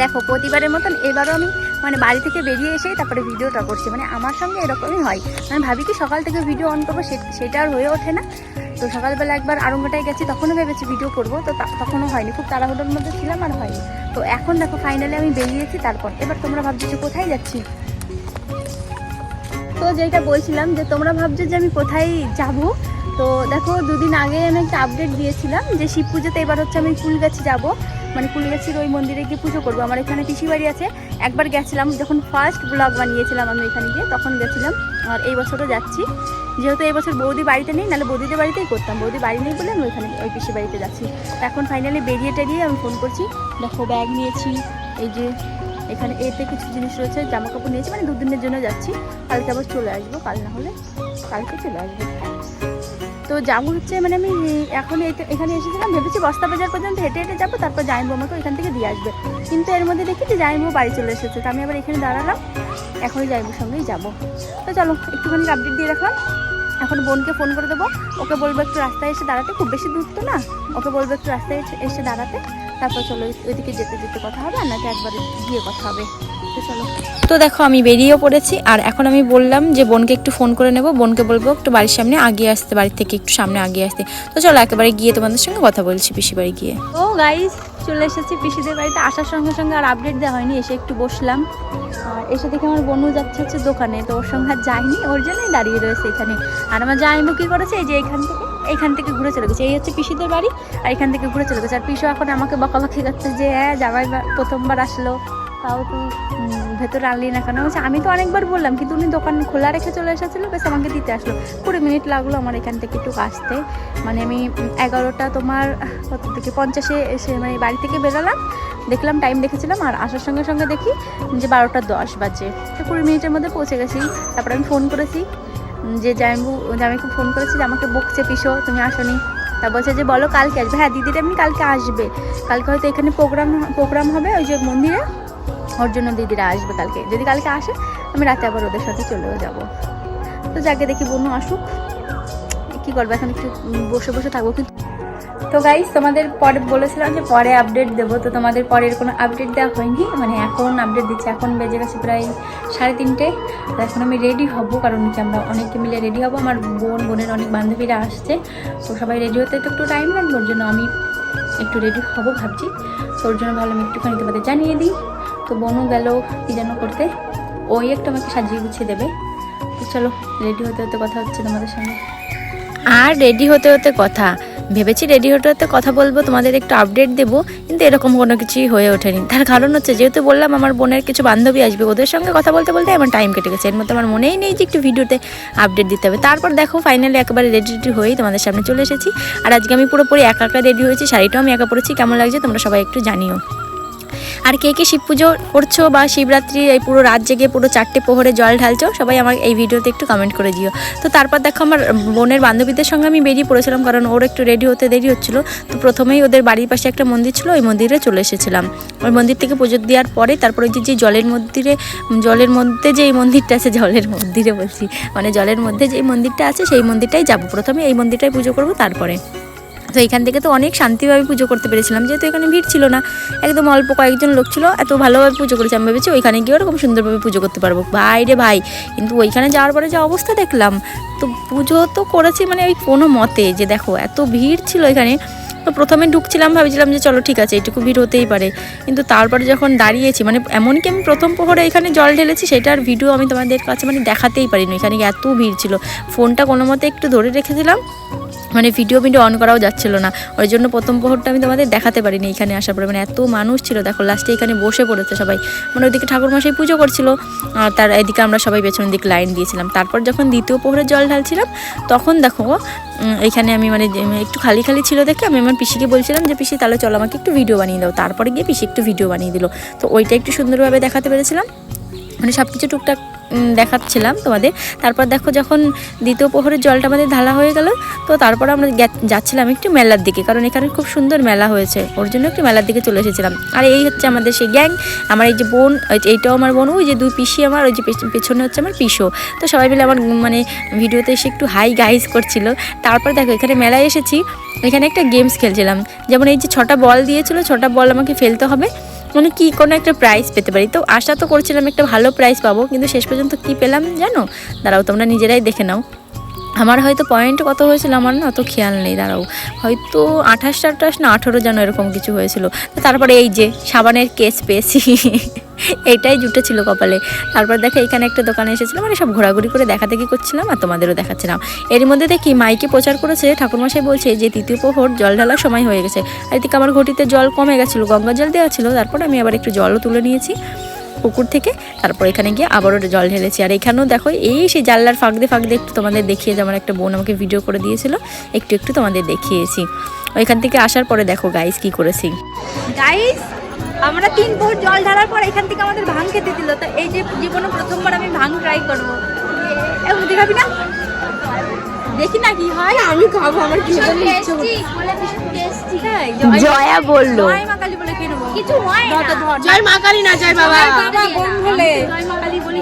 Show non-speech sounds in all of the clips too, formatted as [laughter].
দেখো, প্রতিবারের মতন এবারও আমি মানে বাড়ি থেকে বেরিয়ে এসেই তারপরে ভিডিওটা করছি। মানে আমার সঙ্গে এরকমই হয়। মানে ভাবি কি সকাল থেকে ভিডিও অন করব সেটা আর হয়ে ওঠে না। তো সকালবেলা একবার আরঙ্গটায় গেছি, তখনও ভেবেছি ভিডিও করব, তো তখনও হয়নি। খুব তাড়াহুড়োর মধ্যে ছিলাম আর হয়নি। তো এখন দেখো ফাইনালি আমি বেরিয়েছি, তারপর। এবার তোমরা ভাবছ যে কোথায় যাচ্ছি? তো যেটা বলছিলাম যে, তোমরা ভাবছ যে আমি কোথায় যাব? তো দেখো, দুদিন আগে আমি একটা আপডেট দিয়েছিলাম যে শিব পুজোতে এবার হচ্ছে আমি কুলগাছি যাব। মানে কুলগাছির ওই মন্দিরে গিয়ে পুজো করব। আমার এখানে পিসি বাড়ি আছে। একবার গেছিলাম, যখন ফার্স্ট ব্লগ বানিয়েছিলাম আমি এখানে গিয়ে, তখন গেছিলাম। আর এই বছরও যাচ্ছি। যেহেতু এই বছর বৌদি বাড়িতে নেই, নাহলে বৌদিদের বাড়িতেই করতাম। বৌদি বাড়ি নেই বলে আমি ওইখানে, ওই পিসি বাড়িতে যাচ্ছি। এখন ফাইনালি বেরিয়ে টেরিয়ে আমি ফোন করছি। দেখো ব্যাগ নিয়েছি, এই যে এখানে এতে কিছু জিনিস রয়েছে জামা কাপড় নিয়েছি মানে দুদিনের জন্য যাচ্ছি। কালকে আবার চলে আসব, কাল না হলে কালকে চলে আসব। তো যাব হচ্ছে মানে আমি এখন এখানে এসেছিলাম, ভেবেছি বস্তা বাজার পর্যন্ত হেঁটে হেঁটে যাব, তারপর জাইনবো আমাকে ওইখান থেকে দিয়ে আসবে। কিন্তু এর মধ্যে দেখি যে জাইনবো বাড়ি চলে এসেছে, তো আমি আবার এখানে দাঁড়ালাম, এখনই জাইনবোর সঙ্গেই যাব। তো চলো, একটুখানি আপডেট দিয়ে রাখলাম। এখন বোনকে ফোন করে দেবো, ওকে বলব একটু রাস্তায় এসে দাঁড়াতে, খুব বেশি দূর তো না, ওকে বলব একটু রাস্তায় এসে- দাঁড়াতে, তারপর চলো ওই- ওইদিকে যেতে যেতে কথা হবে, আর নাকি একবার গিয়ে কথা হবে। তো দেখো, আমি বেরিয়েও পড়েছি, আর এখন আমি বললাম যে বোনকে একটু ফোন করে নেব। বোনকে বলব একটু বাড়ির সামনে আগিয়ে আসতে বাড়ি থেকে একটু সামনে আগিয়ে আসতে। তো চলো, একেবারে গিয়ে তোমাদের সঙ্গে কথা বলছি পিসি বাড়ি গিয়ে। ও গাইজ চলে এসেছি পিসিদের বাড়িতে। আসার সঙ্গে সঙ্গে আর আপডেট দেওয়া হয়নি, এসে একটু বসলাম। আর এসে দেখে আমার বোনও যাচ্ছে হচ্ছে দোকানে, তো ওর সঙ্গে আর যায়নি ওর জন্যই দাঁড়িয়ে রয়েছে এখানে। আর আমার জামাইবু কী করেছে, এই যে এখান থেকে এইখান থেকে ঘুরে চলে গেছে। এই হচ্ছে পিসিদের বাড়ি, আর এখান থেকে ঘুরে চলে গেছে। আর পিসু এখন আমাকে বকাবকি করছে যে হ্যাঁ জামাই প্রথমবার আসলো। তাও তুই ভেতরে আনলি না কেন? বলছে আমি তো অনেকবার বললাম, কিন্তু উনি দোকান খোলা রেখে চলে এসেছিল, বেশ আমাকে দিতে আসলো। কুড়ি মিনিট লাগল আমার এখান থেকে একটু আসতে। মানে আমি এগারোটা তোমার, কত থেকে, পঞ্চাশে এসে মানে বাড়ি থেকে বেরোলাম। দেখলাম টাইম দেখেছিলাম, আর আসার সঙ্গে সঙ্গে দেখি যে বারোটা দশ বাজে। তো কুড়ি মিনিটের মধ্যে পৌঁছে গেছি। তারপর আমি ফোন করেছি যে জামাইবু, জামাইকে ফোন করেছি যে আমাকে বকছে, পিসো, তুমি আসনি। তা বলছে যে, বলো, কালকে আসবে। হ্যাঁ দিদিটা এমনি কালকে আসবে। কালকে হয়তো এখানে প্রোগ্রাম প্রোগ্রাম হবে ওই যে মন্দিরে। ওর জন্য দিদিরা আসবে কালকে। যদি কালকে আসে, আমি রাতে আবার ওদের সাথে চলেও যাব। তো যাকে দেখি বোনও আসুক, কী করব এখন একটু বসে বসে থাকব। কিন্তু তো গাইজ তোমাদের পরে বলেছিলাম যে পরে আপডেট দেবো। তো তোমাদের পরের কোনো আপডেট দেওয়া হয়নি। মানে এখন আপডেট দিচ্ছি। এখন বেজে গেছে প্রায় সাড়ে তিনটে। এখন আমি রেডি হব, কারণ কি আমরা অনেকে মিলে রেডি হব। আমার বোন, বোনের অনেক বান্ধবীরা আসছে। তো সবাই রেডি হতে তো একটু টাইম লাগবে। ওর জন্য আমি একটু রেডি হব ভাবছি। তো ওর জন্য ভালো আমি একটুখানি তোমাদের জানিয়ে দিই। তো বোনও গেল কী যেন করতে। ওই একটু আমাকে সাজিয়ে গুছিয়ে দেবে। তো চলো রেডি হতে হতে কথা হচ্ছে তোমাদের সঙ্গে আর রেডি হতে হতে কথা। ভেবেছি রেডি হতে হতে কথা বলব, তোমাদের একটু আপডেট দেবো, কিন্তু এরকম কোনো কিছুই হয়ে ওঠেনি। তার কারণ হচ্ছে, যেহেতু বললাম আমার বোনের কিছু বান্ধবী আসবে, ওদের সঙ্গে কথা বলতে বলতে আমার টাইম কেটে গেছে। এর মধ্যে আমার মনেই নেই যে একটু ভিডিওতে আপডেট দিতে হবে। তারপর দেখো ফাইনালি একেবারে রেডি রেডি হয়েই তোমাদের সামনে চলে এসেছি। আর আজকে আমি পুরোপুরি একা একা রেডি হয়েছি, শাড়িটাও আমি একা পরেছি। কেমন লাগছে তোমরা সবাই একটু জানিও। আর কে কে শিব পুজো করছ বা শিবরাত্রি, এই পুরো রাত জেগে পুরো চারটে পোহরে জল ঢালছো, সবাই আমার এই ভিডিওতে একটু কমেন্ট করে দিও। তো তারপর দেখো আমার বোনের বান্ধবীদের সঙ্গে আমি বেরিয়ে পড়েছিলাম, কারণ ওর একটু রেডি হতে দেরি হচ্ছিল। তো প্রথমেই ওদের বাড়ির পাশে একটা মন্দির ছিল, ওই মন্দিরে চলে এসেছিলাম। ওই মন্দির থেকে পুজো দেওয়ার পরে তারপরে যে যে জলের মন্দিরে, জলের মধ্যে যে এই মন্দিরটা আছে, জলের মন্দিরে বলছি মানে জলের মধ্যে যে মন্দিরটা আছে, সেই মন্দিরটাই যাব। প্রথমে এই মন্দিরটাই পুজো করব, তারপরে। তো এখান থেকে তো অনেক শান্তিভাবে পুজো করতে পেরেছিলাম, যেহেতু এখানে ভিড় ছিল না। একদম অল্প কয়েকজন লোক ছিল, এত ভালোভাবে পুজো করেছি। আমি ভেবেছি ওইখানে গিয়ে ওরকম সুন্দরভাবে পুজো করতে পারব। ভাই রে ভাই, কিন্তু ওইখানে যাওয়ার পরে যে অবস্থা দেখলাম, তো পুজো তো করেছি মানে ওই কোনো মতে যে দেখো, এত ভিড় ছিল এখানে। তো প্রথমে ঢুকছিলাম, ভাবছিলাম যে চলো ঠিক আছে, এটুকু ভিড় হতেই পারে। কিন্তু তারপরে যখন দাঁড়িয়েছি মানে এমনকি আমি প্রথম প্রহরে এখানে জল ঢেলেছি সেটার ভিডিও আমি তোমাদের কাছে মানে দেখাতেই পারিনি। এখানে এত ভিড় ছিল। ফোনটা কোনো মতে একটু ধরে রেখেছিলাম। মানে ভিডিও ভিডিও অন করাও যাচ্ছিল না। ওই জন্য প্রথম প্রহরটা আমি তোমাদের দেখাতে পারিনি এখানে আসার পরে। মানে এত মানুষ ছিল, দেখো লাস্টে এখানে বসে পড়েছে সবাই। মানে ওইদিকে ঠাকুরমশাই পুজো করছিল তার এদিকে আমরা সবাই পেছনের দিক লাইন দিয়েছিলাম। তারপর যখন দ্বিতীয় প্রহরে জল ঢালছিলাম, তখন দেখো এখানে আমি মানে একটু খালি খালি ছিল দেখে আমি আমার পিসিকে বলছিলাম যে, পিসি, তাহলে চলো আমাকে একটু ভিডিও বানিয়ে দাও। তারপরে গিয়ে পিসি একটু ভিডিও বানিয়ে দিল। তো ওইটা একটু সুন্দরভাবে দেখাতে পেরেছিলাম। মানে সব কিছু টুকটাক দেখাচ্ছিলাম তোমাদের। তারপর দেখো যখন দ্বিতীয় প্রহরের জলটা আমাদের ঢালা হয়ে গেল, তো তারপর আমরা যাচ্ছিলাম একটু মেলার দিকে, কারণ এখানে খুব সুন্দর মেলা হয়েছে। ওর জন্য একটু মেলার দিকে চলে এসেছিলাম। আর এই হচ্ছে আমাদের সেই গ্যাং, আমার এই যে বোন এইটাও আমার বোন, ওই যে দুই পিসি আমার, ওই যে পেছনে হচ্ছে আমার পিসো। তো সবাই মিলে আমার মানে ভিডিওতে এসে একটু হাই গাইজ করছিল। তারপর দেখো এখানে মেলায় এসেছি। এখানে একটা গেমস খেলছিলাম। যেমন এই যে ছটা বল দিয়েছিল, ছটা বল আমাকে ফেলতে হবে। মানে কি কোনো একটা প্রাইজ পেতে পারি। তো আশা তো করছিলাম একটা ভালো প্রাইজ পাবো, কিন্তু শেষ পর্যন্ত কি পেলাম জানো? দাঁড়াও, তোমরা নিজেরাই দেখে নাও। আমার হয়তো পয়েন্ট কত হয়েছিল আমার না অত খেয়াল নেই, দাঁড়াও। হয়তো আঠাশ আঠাশ না আঠেরো যেন এরকম কিছু হয়েছিল। তারপরে এই যে সাবানের কেস পেয়েছি, এটাই জুটে ছিল কপালে। তারপর দেখে এখানে একটা দোকানে এসেছিলাম মানে সব ঘোরাঘুরি করে দেখা দেখি করছিলাম আর তোমাদেরও দেখাচ্ছিলাম। এর মধ্যে দেখি মাইকে প্রচার করেছে, ঠাকুরমশাই বলছে যে তৃতীয় প্রহর জল ঢালার সময় হয়ে গেছে। আর এদিকে আমার ঘটিতে জল কমে গেছিল, গঙ্গা জল দেওয়া ছিল, তারপর আমি আবার একটু জলও তুলে নিয়েছি। পুকুর থেকে, তারপর এখানে গিয়ে আবারও জল ঢেলেছি। আর এখানেও দেখো, এই সেই জানলার ফাঁক দিয়ে ফাঁক দিয়ে একটু তোমাদের দেখিয়ে আমার একটা বোন আমাকে ভিডিও করে দিয়েছিল, একটু একটু তোমাদের দেখিয়েছি। ওইখান থেকে আসার পরে দেখো গাইস কি করেছি। গাইস আমরা তিন ভোর জল ঢালার পর এখান থেকে আমাদের ভাঙ খেতে দিল। তো এই যে জীবনে প্রথমবার আমি ভাঙ ট্রাই করব। দেখাবি না? দেখি না কি হয়। আমি খাব আমার কি বলে জয়া বলল। জয় মা কালী বলে খেয়ে কিছু হয় না। জয় মা কালী না জয় বাবা। বাবা, বলে জয় মা কালী বলি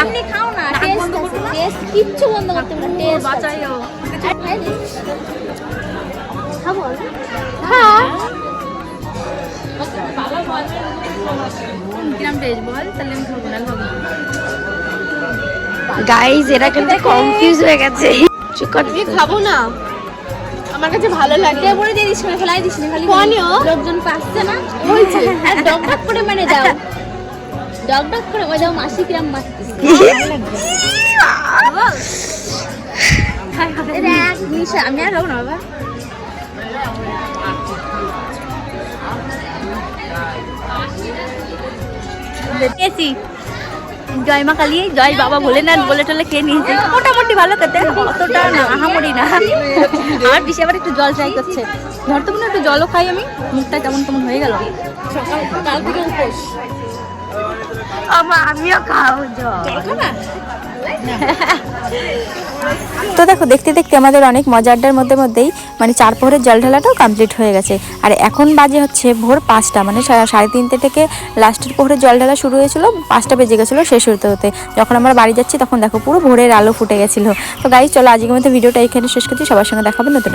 এমনি খাও না টেস্ট? টেস্ট কিচ্ছু বন্ধ করতে পারো টেস্ট বাঁচাইও। খাব হ্যাঁ। কিরাম টেস্ট বল? তাহলে আমি খাব না খাব গাইস এরা কিন্তু কনফিউজ হয়ে গেছে। আমি খাব না। আমার কাছে ভালো লাগে। বলে দিয়ে দিস ফেলাই দিস খালি লোকজন পাচ্ছে না। বলছে আর ডক ডক করে মানে দাও। ডক ডক করে ওই দাও মাসি কিরাম মারতেছে। আমি আর না বাবা। জয় মা কালী জয় বাবা ভোলেনাথ বলে টলে খেয়ে নিয়েছে। মোটামুটি ভালো খেতে অতটা না আহামরি না। আমার পিসে আবার একটু জল ট্রাই করছে। ধর তো মনে একটু জলও খাই আমি মুখটা কেমন কেমন হয়ে গেল। আমিও খাও জল। [laughs] তো দেখো, দেখতে দেখতে আমাদের অনেক মজা আড্ডার মধ্যে মধ্যেই মানে চার পোহরের জল ঢালাটাও কমপ্লিট হয়ে গেছে। আর এখন বাজে হচ্ছে ভোর পাঁচটা মানে সাড়ে তিনটে থেকে লাস্টের পোহরের জল ঢালা শুরু হয়েছিল, পাঁচটা বেজে গেছিল শেষ হতে হতে। যখন আমরা বাড়ি যাচ্ছি, তখন দেখো পুরো ভোরের আলো ফুটে গেছিল। তো গাড়ি চলো আজকের মধ্যে ভিডিওটা এখানে শেষ করছি। সবার সঙ্গে দেখাবো নতুন